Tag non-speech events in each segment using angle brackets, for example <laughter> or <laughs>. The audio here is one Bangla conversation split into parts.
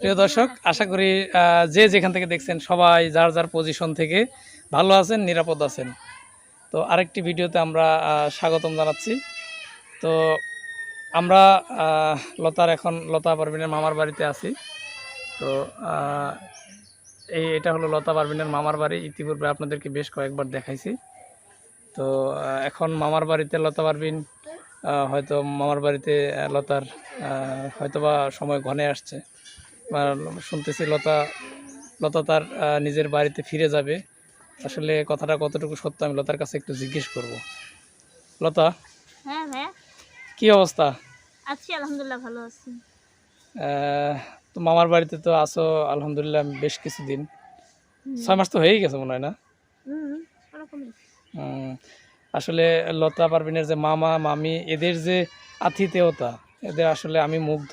প্রিয় দর্শক, আশা করি যে যেখান থেকে দেখছেন সবাই যার যার পজিশন থেকে ভালো আছেন, নিরাপদ আছেন। তো আরেকটি ভিডিওতে আমরা স্বাগতম জানাচ্ছি। তো আমরা লতার এখন লতা পারভিনের মামার বাড়িতে আছি। তো এই, এটা হলো লতা পারভিনের মামার বাড়ি। ইতিপূর্বে আপনাদেরকে বেশ কয়েকবার দেখাইছি। তো এখন মামার বাড়িতে লতা পারভিন আহ, হয়তো মামার বাড়িতে লতার হয়তোবা সময় ঘনে আসছে। শুনতেছি লতা লতা তার নিজের বাড়িতে ফিরে যাবে। আসলে কথাটা কতটুকু সত্য আমি লতার কাছে একটু জিজ্ঞেস করব। লতা হ্যাঁ হ্যাঁ কি অবস্থা? আছি আলহামদুলিল্লাহ ভালো আছি। তো মামার বাড়িতে তো আসো আলহামদুলিল্লাহ বেশ কিছুদিন। ছয় মাস তো হয়েই গেছে মনে হয় না? আসলে লতা পারভিনের যে মামা, মামি, এদের যে আতিথেয়তা, এদের আসলে আমি মুগ্ধ।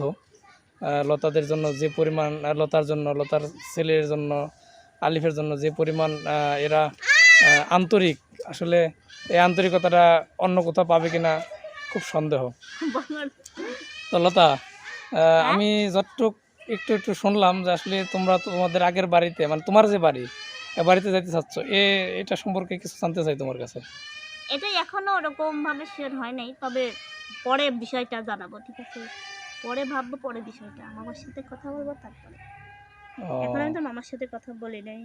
লতাদের জন্য যে পরিমাণ লতার জন্য, লতার ছেলের জন্য, আলিফের জন্য যে পরিমাণ এরা আন্তরিক, আসলে এই আন্তরিকতাটা অন্য কোথাও পাবে কিনা খুব সন্দেহ। তো লতা আমি যতটুক একটু একটু শুনলাম যে আসলে তোমরা তোমাদের আগের বাড়িতে মানে তোমার যে বাড়ি বাড়িতে যাইতে চাচ্ছ? এ এটা সম্পর্কে কিছু জানতে চাই তোমার কাছে। এটা এখনও ওরকম ভাবে শেয়ার হয় নাই তবে পরে বিষয়টা জানাব ঠিক আছে? পরে ভাববো পরে বিষয়টা। মামার সাথে কথা বলব তারপরে। এখন আমি তো মামার সাথে কথা বলি নাই।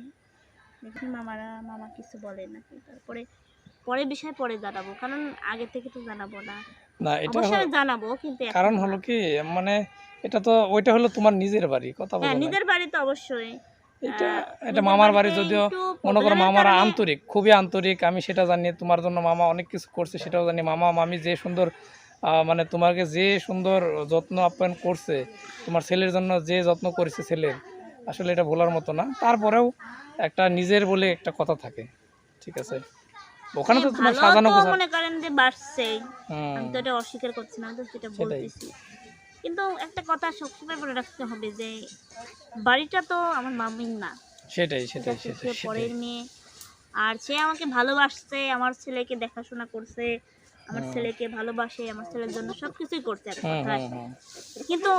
দেখি মামারা মামা কিছু বলে নাকি তারপরে পরে বিষয় পরে জানাব কারণ আগে থেকে তো জানাব না। না এটা জানাব কিন্তু কারণ হলো কি মানে এটা তো ওইটা হলো তোমার নিজের বাড়ি কথা হ্যাঁ বলো না। নিজের বাড়ি তো অবশ্যই। এটা এটা মামার বাড়ি যদিও মনে করো মামারা আন্তরিক খুবই আন্তরিক আমি সেটা জানি তোমার জন্য মামা অনেক কিছু করছে সেটাও জানি। মামা মামি যে সুন্দর মানে তোমাকে যে সুন্দর যত্ন আপ্যায়ন করছে তোমার ছেলের জন্য যে যত্ন করেছে ছেলের আসলে এটা ভোলার মতো না। তারপরেও একটা নিজের বলে একটা কথা থাকে ঠিক আছে? ওখানে তো তোমার সাজানো মনে করেন যে বাড়ছেই। আমি তো এটা অস্বীকার করছি না তো সেটা বলতেছি। কিন্তু একটা কথা সবসময় মনে রাখতে হবে যে বাড়িটা তো আমার মামির না। সেটাই সেটাই সেটাই পরের মেয়ে। আর সে আমাকে ভালোবাসছে আমার ছেলেকে দেখাশোনা করছে আমার ছেলেকে ভালোবাসে আমার ছেলের জন্য সব কিছুই করছে এক কথায়। হুম হুম কিন্তু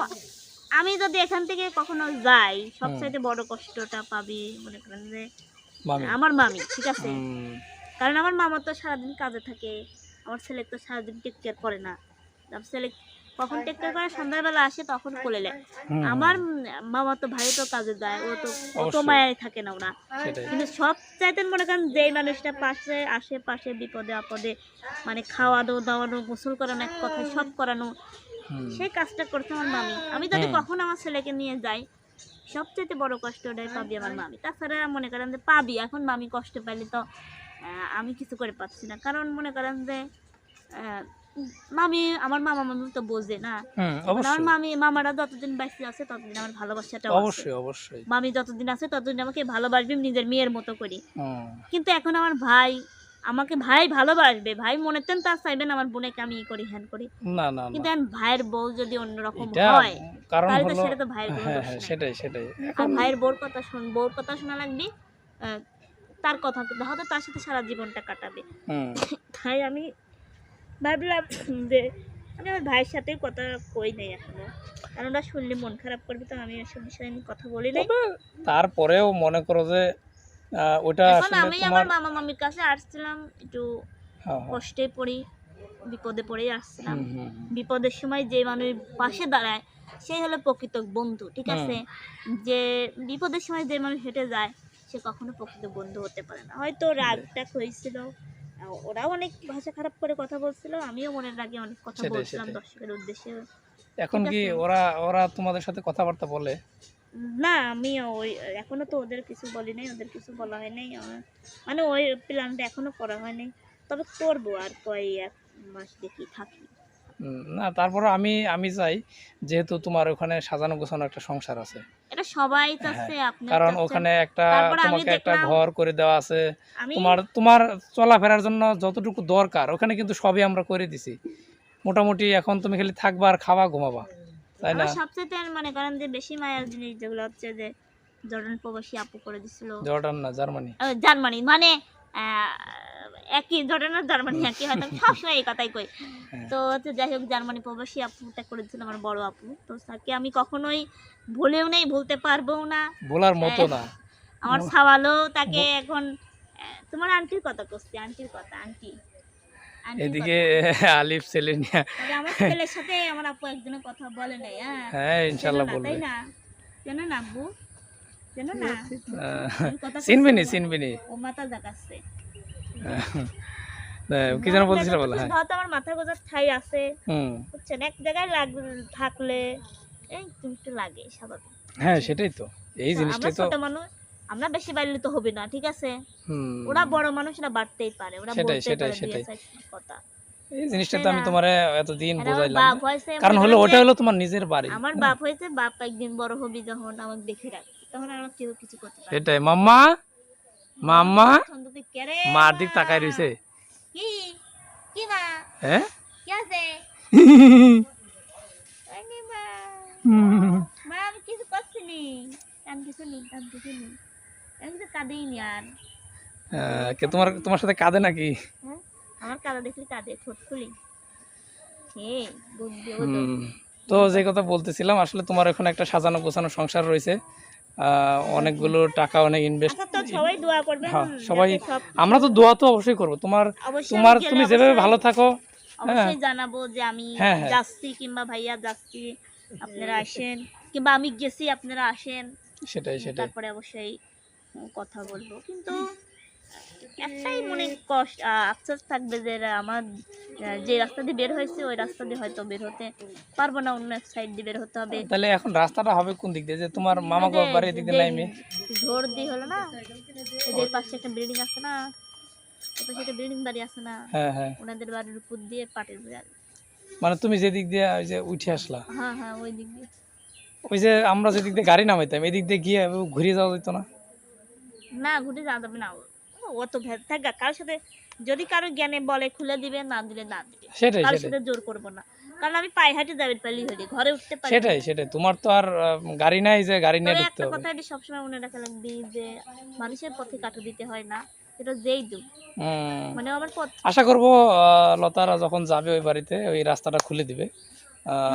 আমি যদি এখান থেকে কখনো যাই সবচাইতে বড় কষ্টটা পাবি মনে করেন যে আমার মামি ঠিক আছে? কারণ আমার মামা তো সারাদিন কাজে থাকে আমার ছেলে তো সারাদিন টেক কেয়ার করে না। আমার ছেলে কখন টেক কেয়ার করে সন্ধ্যাবেলা আসে তখন কোলে নেয়। আমার মামা তো ভাই তো কাজে যায় ও তো অত। মায়ায় থাকে না ওরা। কিন্তু সব চাইতেন মনে করেন যেই মানুষটা পাশে আশেপাশে বিপদে আপদে মানে খাওয়ানো দাওয়ানো গোসল করানো এক কথায় সব করানো সেই কাজটা করছে আমার মামি। আমি যদি কখন আমার ছেলেকে নিয়ে যাই সবচেয়ে বড় কষ্ট ওটাই পাবি আমার মামি। তাছাড়া মনে করেন যে পাবি এখন মামি কষ্ট পাইলে তো আমি কিছু করে পাচ্ছি না। কারণ মনে করেন যে মামি আমার মামা মামি তো বোঝে না। আমার মামি মামারা যতদিন আছে ততদিন আমার ভালোবাসাটা অবশ্যই অবশ্যই। মামি যতদিন আছে ততদিন আমাকে ভালোবাসবে নিজের মেয়ের মতো করি। কিন্তু এখন আমার ভাই আমাকে ভাই ভালোবাসবে ভাই মনে তেন তার চাইবেন আমার বোনেকে আমি ই করি হ্যান করি। না না কিন্তু ভাইয়ের বউ যদি অন্যরকম হয় তাহলে তো সেটা তো ভাইয়ের হ্যাঁ হ্যাঁ। সেটাই সেটাই। আর ভাইয়ের বউর কথা শুন বউর কথা শোনা লাগবে তার কথা হয়তো তার সাথে সারা জীবনটা কাটাবে। তাই আমি ভাবলাম যে আমি আমার ভাইয়ের সাথেই কথা কই নাই এখনও। কারণ ওরা শুনলে মন খারাপ করবে তো আমি এসব বিষয়ে আমি কথা বলি নাই। তারপরেও মনে করো যে ওটা এখন আমি আমার মামা মামির কাছে আসছিলাম একটু হ্যাঁ, হ্যাঁ, কষ্টে পড়ি বিপদে পড়েই আসছিলাম। বিপদের সময় যে মানুষ পাশে দাঁড়ায় সেই হলো প্রকৃত বন্ধু ঠিক আছে? যে বিপদের সময় যে মানুষ হেঁটে যায় সে কখনো প্রকৃত বন্ধু হতে পারে না। হয়তো রাগটা হয়েছিল ওরাও অনেক ভাষা খারাপ করে কথা বলছিল আমিও মনের রাগে অনেক কথা বলছিলাম দর্শকের উদ্দেশ্যে। এখন কি ওরা ওরা তোমাদের সাথে কথাবার্তা বলে? না আমিও ওই এখনও তো ওদের কিছু বলি নাই ওদের কিছু বলা হয় নাই মানে ওই প্ল্যানটা এখনও করা হয় নাই। তবে করব আর কয় এক মাস দেখি থাকি। না তারপরে আমি আমি চাই যেহেতু তোমার ওখানে সাজানো গোছানো একটা সংসার আছে। এটা সবাই চাচ্ছে আপনি হ্যাঁ, কারণ ওখানে একটা তোমাকে একটা ঘর করে দেওয়া আছে। তোমার তোমার চলাফেরার জন্য যতটুকু দরকার ওখানে কিন্তু সবই আমরা করে দিছি। মোটামুটি এখন তুমি খালি থাকবা আর খাওয়া ঘুমাবা। তাই না? সবচেয়ে মনে করেন যে বেশি মায়ার জিনিস যেগুলো হচ্ছে যে জর্ডান প্রবাসী আপু করে দিছিল। জর্ডান না জার্মানি। জার্মানি। মানে একই ধরনের না জার্মানি একই হয়তো আমি সবসময় এই কথাই কই। হ্যাঁ। তো হচ্ছে যাই হোক জার্মানি প্রবাসী আপুটা করেছিল আমার বড় আপু। তো তাকে আমি কখনোই ভুলেও নেই ভুলতে পারব না। বলার মতো না। আমার সাওয়ালও তাকে এখন তোমার আন্টির কথা করছি আন্টির কথা আন্টি এদিকে আলিফ ছেলে নিয়ে আমার ছেলের সাথে আমার আপু একজনের কথা বলে নাই হ্যাঁ। হ্যাঁ ইনশাল্লাহ বলবে। তাই না? কেন না আব্বু। কেন না। আহ, আমি কথা চিনবি নি? করছি, নি ও মাথা জাগাচ্ছে কি যেন বলছিল বলে হ্যাঁ। ধরো আমার মাথা গোজার ঠাই আছে। বুঝছেন? এক জায়গায় লাগ থাকলে এই লাগে স্বাভাবিক। হ্যাঁ সেটাই তো। এই তো জিনিসটাই তো ছোট মানুষ আমরা বেশি বাড়লে তো হবে না ঠিক আছে? হুম। ওরা বড় মানুষরা বাড়তেই পারে ওরা সেটাই, বলতে সেটাই, পারে সেটাই। কথা। এই জিনিসটা তো আমি। তোমার এতদিন বোঝাইলাম কারণ হলো ওটা হলো তোমার নিজের বাড়ি। আমার বাপ হয়েছে বাপ একদিন বড় হবি যখন আমাকে দেখে রাখবে। তখন আমার কেউ কিছু করতে পারে সেটাই মাম্মা? মাম্মা সন্ধ্যা থেকে, "কে রে মার দিক মা?" তাকাই রইছে। কি? কি মা? হ্যাঁ কিছু কিছু কিছু আমি কাঁদেই নি আর। কে তোমার তোমার সাথে কাঁদে নাকি? হ্যাঁ? আমার কাদা দেখলে কাঁদে ঠোঁট খুলি তো। যে কথা বলতেছিলাম আসলে তোমার এখন একটা সাজানো গোছানো সংসার রয়েছে। অনেকগুলো টাকা অনেক ইনভেস্ট আচ্ছা সবাই দোয়া করবেন হ্যাঁ, সবাই- আমরা তো দোয়া তো অবশ্যই করব। তোমার তোমার তুমি যেভাবে ভালো থাকো অবশ্যই জানাব যে আমি হ্যাঁ, হ্যাঁ। যাচ্ছি কিংবা ভাইয়া যাচ্ছি আপনারা আসেন কিংবা আমি গেছি আপনারা আসেন। সেটাই সেটাই। তারপরে অবশ্যই কথা বলব। কিন্তু একটাই মনে কষ্ট আফসোস থাকবে যে আমার যে রাস্তা দিয়ে বের হয়েছে ওই রাস্তা দিয়ে হয়তো বের হতে পারব না অন্য এক সাইড দিয়ে বের হতে হবে। তাহলে এখন রাস্তাটা হবে কোন দিক দিয়ে? যে তোমার মামা যে- বাড়ির দিক দিয়ে নাইমে। ঝোড় দিয়ে হলো না এই যে পাশে একটা বিল্ডিং আছে না ওই পাশে বিল্ডিং বাড়ি আছে না হ্যাঁ হ্যাঁ। ওনাদের বাড়ির উপর দিয়ে পাটের বিড়াল। মানে তুমি যে দিক দিয়ে ওই যে উঠে আসলা হ্যাঁ হ্যাঁ ওই দিক দিয়ে। ওই যে আমরা যে দিক দিয়ে গাড়ি নামাইতাম এদিক দিয়ে গিয়ে ঘুরে যাওয়া যেত না? না ঘুরে যাওয়া যাবে না অত ভেদ থাক কারোর সাথে যদি কারও জ্ঞানে বলে খুলে দিবে না দিলে না দিবে। সেটাই কারোর সাথে জোর করব না। কারণ আমি পায়ে হাঁটে হলি ঘরে উঠতে পারি সেটাই সেটাই। তোমার তো আর গাড়ি নাই যে গাড়ি নিয়ে ঢুকতে হবে। কথা এটি সবসময় মনে রাখা লাগবে যে মানুষের পথে কাটু দিতে হয় না সেটা যেই দুঃখ। মানে আমার পথ আশা করব লতারা যখন যাবে ওই বাড়িতে ওই রাস্তাটা খুলে দিবে।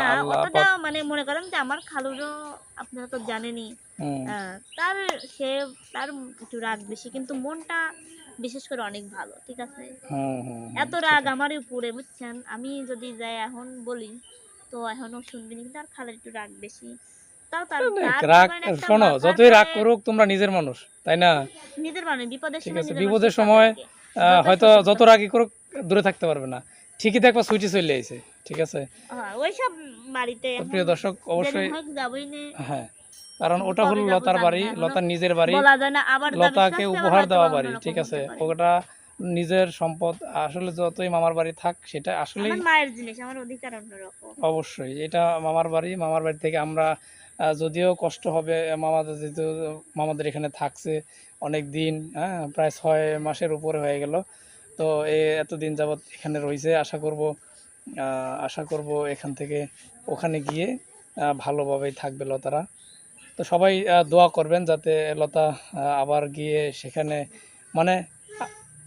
না অতটা মানে মনে করেন যে আমার খালুরও আপনারা তো জানেনই। তার সে তার একটু রাগ বেশি কিন্তু মনটা বিশেষ করে অনেক ভালো ঠিক আছে। এত রাগ আমার উপরে বুঝছেন? আমি যদি যাই এখন বলি তো এখনও শুনবি না কিন্তু আর খালার একটু রাগ বেশি। শোনো যতই রাগ করুক তোমরা নিজের মানুষ তাই না? নিজের মানে বিপদের সময় বিপদের হয়তো যত রাগই করুক দূরে থাকতে পারবে না। ঠিকই দেখবা সুইটি চলে আইছে ঠিক আছে? হ্যাঁ, ওইসব বাড়িতে প্রিয় দর্শক অবশ্যই হ্যাঁ কারণ ওটা হলো লতার বাড়ি লতার নিজের বাড়ি বলা যায় না আবার লতাকে উপহার দেওয়া বাড়ি ঠিক আছে? ওটা নিজের সম্পদ আসলে যতই মামার বাড়ি থাক সেটা আমার মায়ের জিনিস আমার অধিকার অন্যরকম। অবশ্যই এটা মামার বাড়ি মামার বাড়ি থেকে আমরা যদিও কষ্ট হবে মামাদের যেহেতু মামাদের এখানে থাকছে অনেক দিন হ্যাঁ প্রায় ছয় মাসের উপরে হয়ে গেল তো এ এতদিন যাবৎ এখানে রয়েছে। আশা করব আশা করব এখান থেকে ওখানে গিয়ে ভালোভাবেই থাকবে লতারা। তো সবাই দোয়া করবেন যাতে লতা আবার গিয়ে সেখানে মানে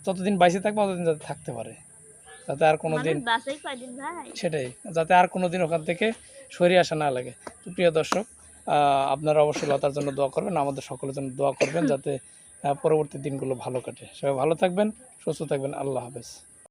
যতদিন বাইসে থাকবে ততদিন যাতে থাকতে পারে। যাতে আর কোনো দিন সেটাই যাতে আর কোনোদিন ওখান থেকে সরে আসা না লাগে। তো প্রিয় দর্শক আহ, আপনারা অবশ্যই লতার জন্য দোয়া করবেন আমাদের সকলের জন্য দোয়া করবেন <laughs> যাতে পরবর্তী দিনগুলো ভালো কাটে। সবাই ভালো থাকবেন সুস্থ থাকবেন। আল্লাহ হাফেজ।